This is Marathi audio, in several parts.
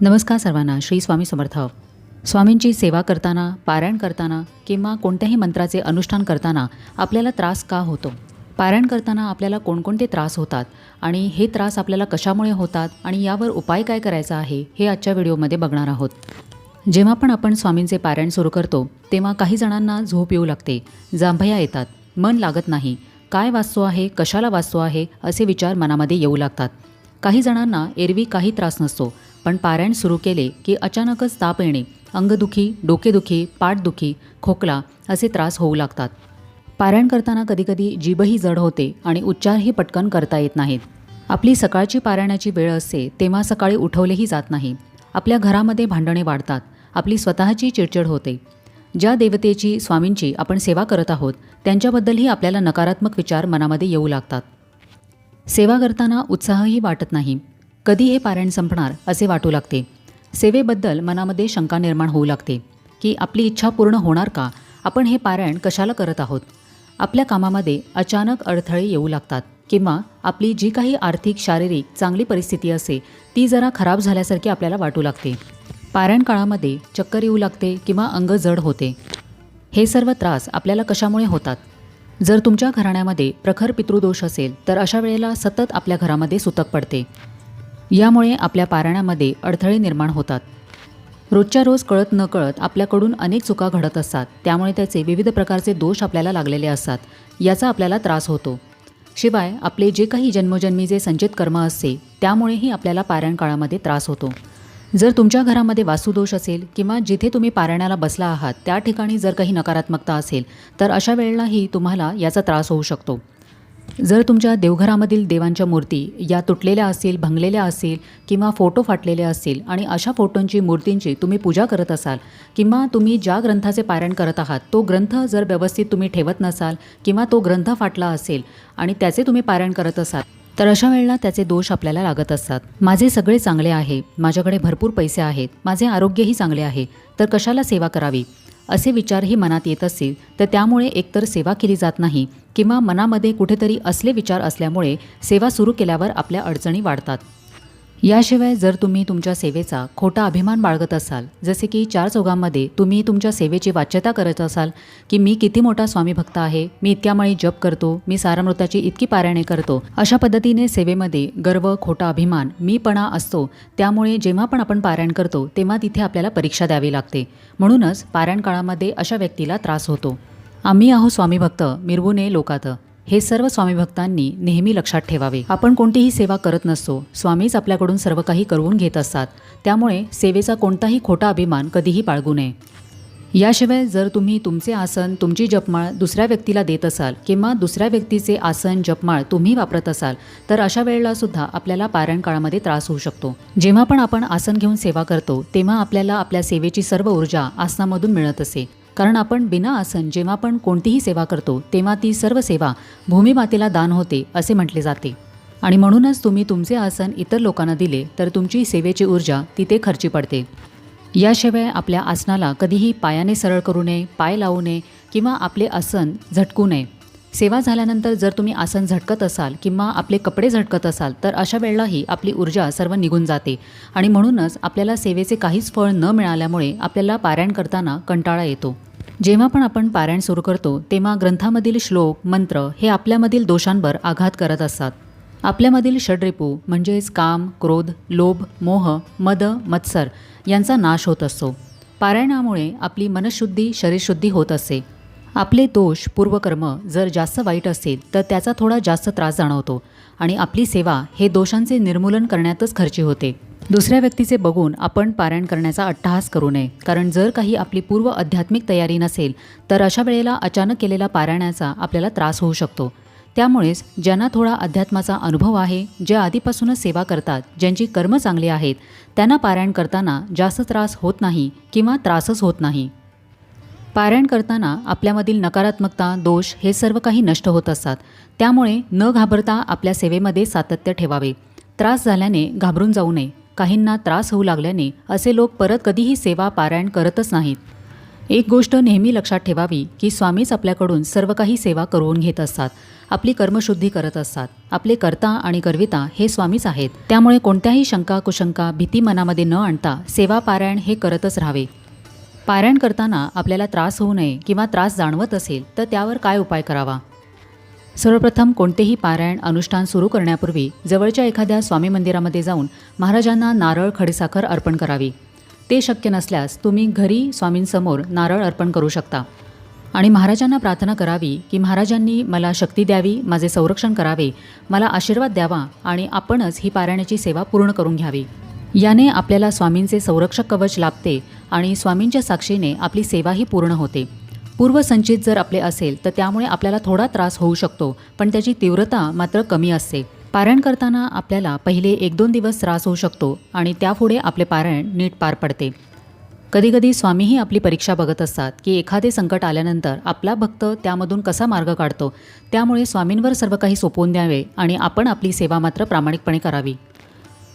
नमस्कार सर्वांना श्री स्वामी समर्थ. स्वामींची सेवा करताना पारायण करताना किंवा कोणत्याही मंत्राचे अनुष्ठान करताना आपल्याला त्रास का होतो? पारायण करताना आपल्याला कोणकोणते त्रास होतात आणि हे त्रास आपल्याला कशामुळे होतात आणि यावर उपाय काय करायचा आहे हे आजच्या व्हिडिओमध्ये बघणार आहोत. जेव्हा पण आपण स्वामींचे पारायण सुरू करतो तेव्हा काही जणांना झोप येऊ लागते जांभया येतात मन लागत नाही काय वाचतो आहे कशाला वाचतो आहे असे विचार मनामध्ये येऊ लागतात. काही जणांना एरवी काही त्रास नसतो पण पारायण सुरू केले की अचानकच ताप येणे अंगदुखी डोकेदुखी पाठदुखी खोकला असे त्रास होऊ लागतात. पारायण करताना कधीकधी जीभही जड होते आणि उच्चारही पटकन करता येत नाहीत. आपली सकाळची पारायणाची वेळ असते तेव्हा सकाळी उठवलेही जात नाही. आपल्या घरामध्ये भांडणे वाढतात आपली स्वतःची चिडचिड होते. ज्या देवतेची स्वामींची आपण सेवा करत आहोत त्यांच्याबद्दलही आपल्याला नकारात्मक विचार मनामध्ये येऊ लागतात. सेवा करताना उत्साहही वाटत नाही. कधी हे पारायण संपणार असे वाटू लागते. सेवेबद्दल मनामध्ये शंका निर्माण होऊ लागते की आपली इच्छा पूर्ण होणार का? आपण हे पारायण कशाला करत आहोत? आपल्या कामामध्ये अचानक अडथळे येऊ लागतात किंवा आपली जी काही आर्थिक शारीरिक चांगली परिस्थिती असे ती जरा खराब झाल्यासारखी आपल्याला वाटू लागते. पारायण काळामध्ये चक्कर येऊ लागते किंवा अंग जड होते. हे सर्व त्रास आपल्याला कशामुळे होतात? जर तुमच्या घराण्यामध्ये प्रखर पितृदोष असेल तर अशा वेळेला सतत आपल्या घरामध्ये सुतक पडते. यामुळे आपल्या पारायणामध्ये अडथळे निर्माण होतात. रोजच्या रोज कळत न कळत आपल्याकडून अनेक चुका घडत असतात. त्यामुळे त्याचे विविध प्रकारचे दोष आपल्याला लागलेले असतात. याचा आपल्याला त्रास होतो. शिवाय आपले जे काही जन्मोजन्मी जे संचित कर्म असते त्यामुळेही आपल्याला पारायण काळामध्ये त्रास होतो. जर तुमच्या घरामध्ये वास्तुदोष असेल किंवा जिथे तुम्ही पारायणाला बसला आहात त्या ठिकाणी जर काही नकारात्मकता असेल तर अशा वेळेलाही तुम्हाला याचा त्रास होऊ शकतो. जर तुमच्या देवघरामधील देवांच्या मूर्ती या तुटलेल्या असतील भंगलेल्या असतील किंवा फोटो फाटलेले असतील आणि अशा फोटोंची मूर्तींची तुम्ही पूजा करत असाल किंवा तुम्ही ज्या ग्रंथाचे पारायण करत आहात तो ग्रंथ जर व्यवस्थित तुम्ही ठेवत नसाल किंवा तो ग्रंथ फाटला असेल आणि त्याचे तुम्ही पारायण करत असाल तर अशा वेळेला त्याचे दोष आपल्याला लागत असतात. माझे सगळे चांगले आहे माझ्याकडे भरपूर पैसे आहेत माझे आरोग्यही चांगले आहे तर कशाला सेवा करावी? असे विचारही मनात येत असतील तर त्यामुळे एकतर सेवा केली जात नाही किंवा मनामध्ये कुठेतरी असले विचार असल्यामुळे सेवा सुरू केल्यावर आपल्या अडचणी वाढतात. याशिवाय जर तुम्ही तुमच्या सेवेचा खोटा अभिमान बाळगत असाल जसे की चार चौघांमध्ये तुम्ही तुमच्या सेवेची वाच्यता करत असाल की मी किती मोठा स्वामी भक्त आहे मी इतक्या जप करतो मी सारामृताची इतकी पारायणे करतो अशा पद्धतीने सेवेमध्ये गर्व खोटा अभिमान मीपणा असतो त्यामुळे जेव्हा पण आपण पारायण करतो तेव्हा तिथे आपल्याला परीक्षा द्यावी लागते. म्हणूनच पारायण काळामध्ये अशा व्यक्तीला त्रास होतो. आम्ही आहो स्वामी भक्त मिरवूने लोकात. हे सर्व स्वामी भक्तांनी नेहमी लक्षात ठेवावे. आपण कोणतीही सेवा करत नसतो. स्वामीच आपल्याकडून सर्व काही करवून घेत असतात. त्यामुळे सेवेचा कोणताही खोटा अभिमान कधीही बाळगू नये. याशिवाय जर तुम्ही तुमचे आसन तुमची जपमाळ दुसऱ्या व्यक्तीला देत असाल किंवा दुसऱ्या व्यक्तीचे आसन जपमाळ तुम्ही वापरत असाल तर अशा वेळेला सुद्धा आपल्याला पारायण काळामध्ये त्रास होऊ शकतो. जेव्हा पण आपण आसन घेऊन सेवा करतो तेव्हा आपल्याला आपल्या सेवेची सर्व ऊर्जा आसनामधून मिळत असे. कारण आपण बिना आसन जेव्हा आपण कोणतीही सेवा करतो तेव्हा ती सर्व सेवा भूमिमातेला दान होते असे म्हटले जाते. आणि म्हणूनच तुम्ही तुमचे आसन इतर लोकांना दिले तर तुमची सेवेची ऊर्जा तिथे खर्ची पडते. याशिवाय आपल्या आसनाला कधीही पायाने सरळ करू नये पाय लावू नये किंवा आपले आसन झटकू नये. सेवा झाल्यानंतर जर तुम्ही आसन झटकत असाल किंवा आपले कपडे झटकत असाल तर अशा वेळेलाही आपली ऊर्जा सर्व निघून जाते. आणि म्हणूनच आपल्याला सेवेचे काहीच फळ न मिळाल्यामुळे आपल्याला पारायण करताना कंटाळा येतो. जेव्हा पण आपण पारायण सुरू करतो तेव्हा ग्रंथामधील श्लोक मंत्र हे आपल्यामधील दोषांवर आघात करत असतात. आपल्यामधील षड्रिपू म्हणजेच काम क्रोध लोभ मोह मद मत्सर यांचा नाश होत असतो. पारायणामुळे आपली मनशुद्धी शरीरशुद्धी होत असते आपले दोष पूर्वकर्म जर जास्त वाईट असेल तर त्याचा थोडा जास्त त्रास जाणवतो आणि आपली सेवा हे दोषांचे निर्मूलन करण्यातच खर्ची होते. दुसऱ्या व्यक्तीचे बघून आपण पारायण करण्याचा अट्टहास करू नये. कारण जर काही आपली पूर्व आध्यात्मिक तयारी नसेल तर अशा वेळेला अचानक केलेला पारायणाचा आपल्याला त्रास होऊ शकतो. त्यामुळेच ज्यांना थोडा अध्यात्माचा अनुभव आहे जे आधीपासूनच सेवा करतात ज्यांची कर्म चांगली आहेत त्यांना पारायण करताना जास्त त्रास होत नाही किंवा त्रासच होत नाही. पारायण करताना आपल्यामधील नकारात्मकता दोष हे सर्व काही नष्ट होत असतात. त्यामुळे न घाबरता आपल्या सेवेमध्ये सातत्य ठेवावे. त्रास झाल्याने घाबरून जाऊ नये. काहींना त्रास होऊ लागल्याने असे लोक परत कधीही सेवा पारायण करतच नाहीत. एक गोष्ट नेहमी लक्षात ठेवावी की स्वामीच आपल्याकडून सर्व काही सेवा करून घेत असतात आपली कर्मशुद्धी करत असतात. आपले कर्ता आणि करविता हे स्वामीच आहेत. त्यामुळे कोणत्याही शंका कुशंका भीती मनामध्ये न आणता सेवा पारायण हे करतच राहावे. पारायण करताना आपल्याला त्रास होऊ नये किंवा त्रास जाणवत असेल तर त्यावर काय उपाय करावा? सर्वप्रथम कोणतेही पारायण अनुष्ठान सुरू करण्यापूर्वी जवळच्या एखाद्या स्वामी मंदिरामध्ये जाऊन महाराजांना नारळ खडीसाखर अर्पण करावी. ते शक्य नसल्यास तुम्ही घरी स्वामींसमोर नारळ अर्पण करू शकता. आणि महाराजांना प्रार्थना करावी की महाराजांनी मला शक्ती द्यावी माझे संरक्षण करावे मला आशीर्वाद द्यावा आणि आपणच ही पारायणाची सेवा पूर्ण करून घ्यावी. याने आपल्याला स्वामींचे संरक्षक कवच लाभते आणि स्वामींच्या साक्षीने आपली सेवाही पूर्ण होते. पूर्वसंचित जर आपले असेल तर त्यामुळे आपल्याला थोडा त्रास होऊ शकतो पण त्याची तीव्रता मात्र कमी असते. पारायण करताना आपल्याला पहिले एक दोन दिवस त्रास होऊ शकतो आणि त्यापुढे आपले पारायण नीट पार पडते. कधीकधी स्वामीही आपली परीक्षा बघत असतात की एखादे संकट आल्यानंतर आपला भक्त त्यामधून कसा मार्ग काढतो? त्यामुळे स्वामींवर सर्व काही सोपवून द्यावे आणि आपण आपली सेवा मात्र प्रामाणिकपणे करावी.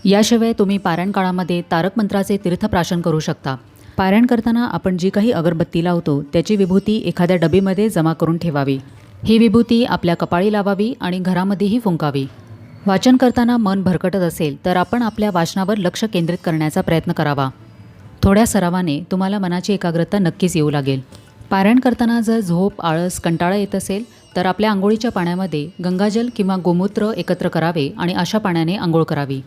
याशिवाय तुम्ही पारायण काळामध्ये तारक मंत्राचे तीर्थप्राशन करू शकता. पारायण करताना आपण जी काही अगरबत्ती लावतो त्याची विभूती एखाद्या डबीमध्ये जमा करून ठेवावी. ही विभूती आपल्या कपाळी लावावी आणि घरामध्येही फुंकावी. वाचन करताना मन भरकटत असेल तर आपण आपल्या वाचनावर लक्ष केंद्रित करण्याचा प्रयत्न करावा. थोड्या सरावाने तुम्हाला मनाची एकाग्रता नक्कीच येऊ लागेल. पारायण करताना जर झोप आळस कंटाळा येत असेल तर आपल्या आंघोळीच्या पाण्यामध्ये गंगाजल किंवा गोमूत्र एकत्र करावे आणि अशा पाण्याने आंघोळ करावी.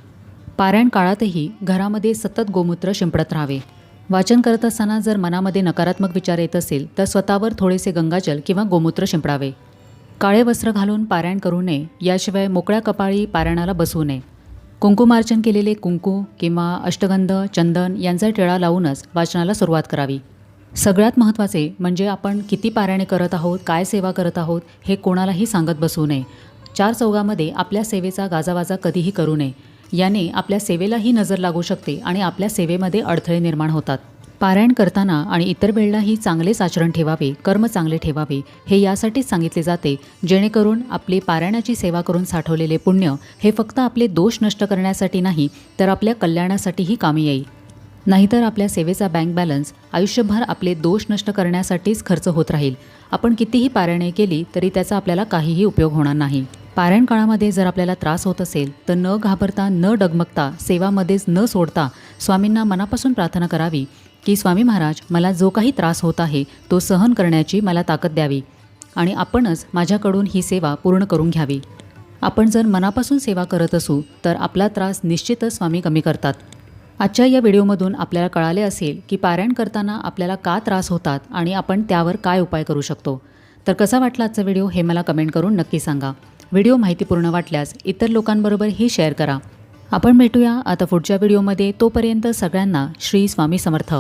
पारायण काळातही घरामध्ये सतत गोमूत्र शिंपडत राहावे. वाचन करत असताना जर मनामध्ये नकारात्मक विचार येत असेल तर स्वतःवर थोडेसे गंगाजल किंवा गोमूत्र शिंपडावे. काळे वस्त्र घालून पारायण करू नये याशिवाय मोकळ्या कपाळी पारायणाला बसवू नये. कुंकुमार्चन केलेले कुंकू किंवा अष्टगंध चंदन यांचा टिळा लावूनच वाचनाला सुरुवात करावी. सगळ्यात महत्त्वाचे म्हणजे आपण किती पारायणे करत आहोत काय सेवा करत आहोत हे कोणालाही सांगत बसू नये. चार चौघामध्ये आपल्या सेवेचा गाजावाजा कधीही करू नये. याने आपल्या सेवेलाही नजर लागू शकते आणि आपल्या सेवेमध्ये अडथळे निर्माण होतात. पारायण करताना आणि इतर वेळेलाही चांगलेच आचरण ठेवावे कर्म चांगले ठेवावे हे यासाठीच सांगितले जाते जेणेकरून आपली पारायणाची सेवा करून साठवलेले पुण्य हे फक्त आपले दोष नष्ट करण्यासाठी नाही तर आपल्या कल्याणासाठीही कामी येईल. नाहीतर आपल्या सेवेचा बँक बॅलन्स आयुष्यभर आपले दोष नष्ट करण्यासाठीच खर्च होत राहील. आपण कितीही पारायणे केली तरी त्याचा आपल्याला काहीही उपयोग होणार नाही. पारायण काळामध्ये जर आपल्याला त्रास होत असेल तर न घाबरता न डगमगता सेवामध्येच न सोडता स्वामींना मनापासून प्रार्थना करावी की स्वामी महाराज मला जो काही त्रास होत आहे तो सहन करण्याची मला ताकद द्यावी आणि आपणच माझ्याकडून ही सेवा पूर्ण करून घ्यावी. आपण जर मनापासून सेवा करत असू तर आपला त्रास निश्चितच स्वामी कमी करतात. आजच्या या व्हिडिओमधून आपल्याला कळाले असेल की पारायण करताना आपल्याला का त्रास होतात आणि आपण त्यावर काय उपाय करू शकतो. तर कसा वाटला आजचा व्हिडिओ हे मला कमेंट करून नक्की सांगा. व्हिडिओ माहितीपूर्ण वाटल्यास इतर लोकांबरोबरही शेअर करा. आपण भेटूया आता पुढच्या व्हिडिओमध्ये. तोपर्यंत सगळ्यांना श्री स्वामी समर्थ.